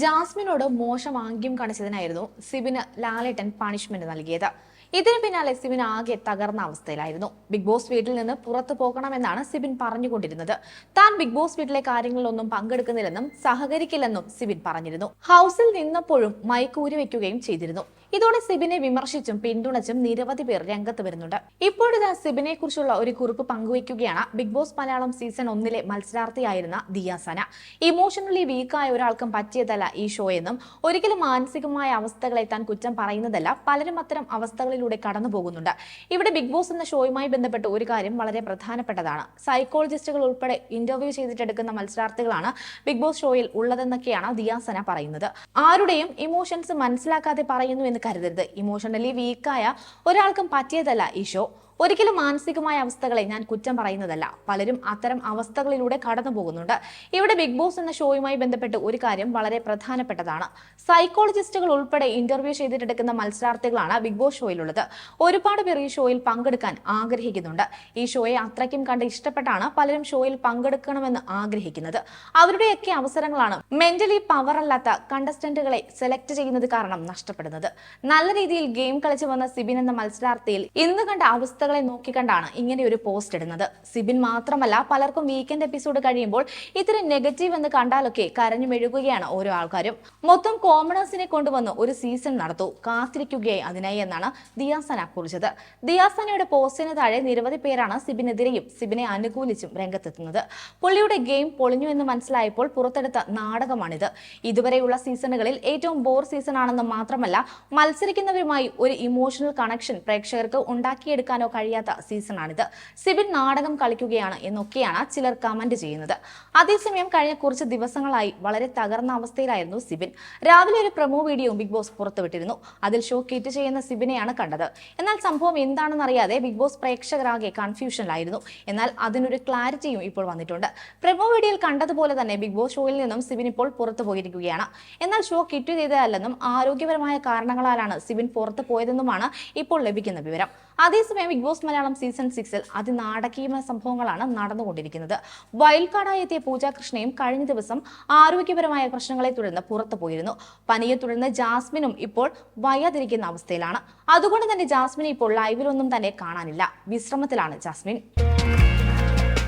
ജാസ്മിനോട് മോശം ആംഗ്യം കാണിച്ചതിനായിരുന്നു സിബിന് ലാലേട്ടൻ പണിഷ്മെന്റ് നൽകിയത്. ഇതിന് പിന്നാലെ സിബിൻ ആകെ തകർന്ന അവസ്ഥയിലായിരുന്നു. ബിഗ് ബോസ് വീട്ടിൽ നിന്ന് പുറത്തു പോകണമെന്നാണ് സിബിൻ പറഞ്ഞുകൊണ്ടിരുന്നത്. താൻ ബിഗ് ബോസ് വീട്ടിലെ കാര്യങ്ങളിലൊന്നും പങ്കെടുക്കുന്നില്ലെന്നും സഹകരിക്കില്ലെന്നും സിബിൻ പറഞ്ഞിരുന്നു. ഹൗസിൽ നിന്നപ്പോഴും മൈക്കൂരി വെക്കുകയും ചെയ്തിരുന്നു. ഇതോടെ സിബിനെ വിമർശിച്ചും പിന്തുണച്ചും നിരവധി പേർ രംഗത്ത് വരുന്നുണ്ട്. ഇപ്പോഴിതാ സിബിനെ കുറിച്ചുള്ള ഒരു കുറിപ്പ് പങ്കുവയ്ക്കുകയാണ് ബിഗ് ബോസ് മലയാളം സീസൺ ഒന്നിലെ മത്സരാർത്ഥിയായിരുന്ന ദിയാസന ഇമോഷണലി വീക്കായ ഒരാൾക്കും പറ്റിയതല്ല ഈ ഷോ എന്നും ഒരിക്കലും മാനസികമായ അവസ്ഥകളെ താൻ കുറ്റം പറയുന്നതല്ല പലരും അത്തരം അവസ്ഥകളിലൂടെ കടന്നു പോകുന്നുണ്ട്. ഇവിടെ ബിഗ് ബോസ് എന്ന ഷോയുമായി ബന്ധപ്പെട്ട് ഒരു കാര്യം വളരെ പ്രധാനപ്പെട്ടതാണ്. സൈക്കോളജിസ്റ്റുകൾ ഉൾപ്പെടെ ഇന്റർവ്യൂ ചെയ്തിട്ടെടുക്കുന്ന മത്സരാർത്ഥികളാണ് ബിഗ് ബോസ് ഷോയിൽ ഉള്ളതെന്നൊക്കെയാണ് ദിയാസന പറയുന്നത്. ആരുടെയും ഇമോഷൻസ് മനസ്സിലാക്കാതെ പറയുന്നു എന്ന് കരുതരുത്. ഇമോഷണലി വീക്കായ ഒരാൾക്കും പറ്റിയതല്ല ഈ ഷോ ഒരിക്കലും മാനസികമായ അവസ്ഥകളെ ഞാൻ കുറ്റം പറയുന്നതല്ല. പലരും അത്തരം അവസ്ഥകളിലൂടെ കടന്നു പോകുന്നുണ്ട്. ഇവിടെ ബിഗ് ബോസ് എന്ന ഷോയുമായി ബന്ധപ്പെട്ട് ഒരു കാര്യം വളരെ പ്രധാനപ്പെട്ടതാണ്. സൈക്കോളജിസ്റ്റുകൾ ഉൾപ്പെടെ ഇന്റർവ്യൂ ചെയ്തിട്ടെടുക്കുന്ന മത്സരാർത്ഥികളാണ് ബിഗ് ബോസ് ഷോയിലുള്ളത്. ഒരുപാട് പേർ ഈ ഷോയിൽ പങ്കെടുക്കാൻ ആഗ്രഹിക്കുന്നുണ്ട്. ഈ ഷോയെ അത്രയ്ക്കും കണ്ട് ഇഷ്ടപ്പെട്ടാണ് പലരും ഷോയിൽ പങ്കെടുക്കണമെന്ന് ആഗ്രഹിക്കുന്നത്. അവരുടെയൊക്കെ അവസരങ്ങളാണ് മെന്റലി പവർ അല്ലാത്ത കണ്ടസ്റ്റന്റുകളെ സെലക്ട് ചെയ്യുന്നത് കാരണം നഷ്ടപ്പെടുന്നത്. നല്ല രീതിയിൽ ഗെയിം കളിച്ചു വന്ന സിബിൻ എന്ന മത്സരാർത്ഥിയിൽ ഇന്ന് കണ്ട അവസ്ഥകളെ നോക്കിക്കണ്ടാണ് ഇങ്ങനെ ഒരു പോസ്റ്റ് ഇടുന്നത്. സിബിൻ മാത്രമല്ല പലർക്കും വീക്കെൻഡ് എപ്പിസോഡ് കഴിയുമ്പോൾ ഇത്തിരി നെഗറ്റീവ് എന്ന് കണ്ടാലൊക്കെ കരഞ്ഞു മെഴുകുകയാണ് ഓരോ ആൾക്കാരും. മൊത്തം കോമണേഴ്സിനെ കൊണ്ടുവന്ന് ഒരു സീസൺ നടത്തു. കാത്തിരിക്കുകയായി അതിനായി എന്നാണ് ദിയാസന കുറിച്ചത്. ദിയാസനയുടെ പോസ്റ്റിന് താഴെ നിരവധി പേരാണ് സിബിനെതിരെയും സിബിനെ അനുകൂലിച്ചും രംഗത്തെത്തുന്നത്. പുള്ളിയുടെ ഗെയിം പൊളിഞ്ഞു എന്ന് മനസ്സിലായപ്പോൾ പുറത്തെടുത്ത നാടകമാണിത്. ഇതുവരെയുള്ള സീസണുകളിൽ ഏറ്റവും ബോർ സീസൺ ആണെന്ന് മാത്രമല്ല മത്സരിക്കുന്നവരുമായി ഒരു ഇമോഷണൽ കണക്ഷൻ പ്രേക്ഷകർക്ക് ഉണ്ടാക്കിയെടുക്കാനോ കഴിയാത്ത സീസണാണിത്. സിബിൻ നാടകം കളിക്കുകയാണ് എന്നൊക്കെയാണ് ചിലർ കമന്റ് ചെയ്യുന്നത്. അതേസമയം കഴിഞ്ഞ കുറച്ച് ദിവസങ്ങളായി വളരെ തകർന്ന അവസ്ഥയിലായിരുന്നു സിബിൻ രാവിലെ ഒരു പ്രൊമോ വീഡിയോ ബിഗ് ബോസ് പുറത്തുവിട്ടിരുന്നു. അതിൽ ഷോ കിറ്റ് ചെയ്യുന്ന സിബിനെയാണ് കണ്ടത്. എന്നാൽ സംഭവം എന്താണെന്ന് അറിയാതെ ബിഗ് ബോസ് പ്രേക്ഷകരാകെ കൺഫ്യൂഷനിലായിരുന്നു. എന്നാൽ അതിനൊരു ക്ലാരിറ്റിയും ഇപ്പോൾ വന്നിട്ടുണ്ട്. പ്രൊമോ വീഡിയോയിൽ കണ്ടതുപോലെ തന്നെ ബിഗ് ബോസ് ഷോയിൽ നിന്നും സിബിൻ ഇപ്പോൾ പുറത്തു പോയിരിക്കുകയാണ്. എന്നാൽ ഷോ കിറ്റ് ചെയ്തതല്ലെന്നും ആരോഗ്യപരമായ കാരണങ്ങളാലാണ് സിബിൻ പുറത്തു പോയതെന്നുമാണ് ഇപ്പോൾ ലഭിക്കുന്ന വിവരം. അതേസമയം ബിഗ് ബോസ് മലയാളം സീസൺ സിക്സിൽ അതിനാടകീയമായ സംഭവങ്ങളാണ് നടന്നുകൊണ്ടിരിക്കുന്നത്. കാർഡായി എത്തിയ പൂജാ കൃഷ്ണയും കഴിഞ്ഞ ദിവസം ആരോഗ്യപരമായ പ്രശ്നങ്ങളെ തുടർന്ന് പുറത്തു പോയിരുന്നു. പനിയെ തുടർന്ന് ജാസ്മിനും ഇപ്പോൾ വയ്യാതിരിക്കുന്ന അവസ്ഥയിലാണ്. അതുകൊണ്ട് തന്നെ ജാസ്മിനെ ഇപ്പോൾ ലൈവിലൊന്നും തന്നെ കാണാനില്ല. വിശ്രമത്തിലാണ് ജാസ്മിൻ.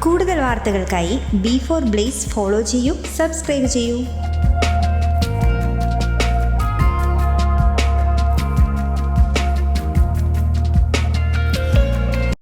കൂടുതൽ വാർത്തകൾക്കായി ബി ഫോർ ബ്ലേസ് ഫോളോ ചെയ്യൂ സബ്സ്ക്രൈബ് ചെയ്യൂ.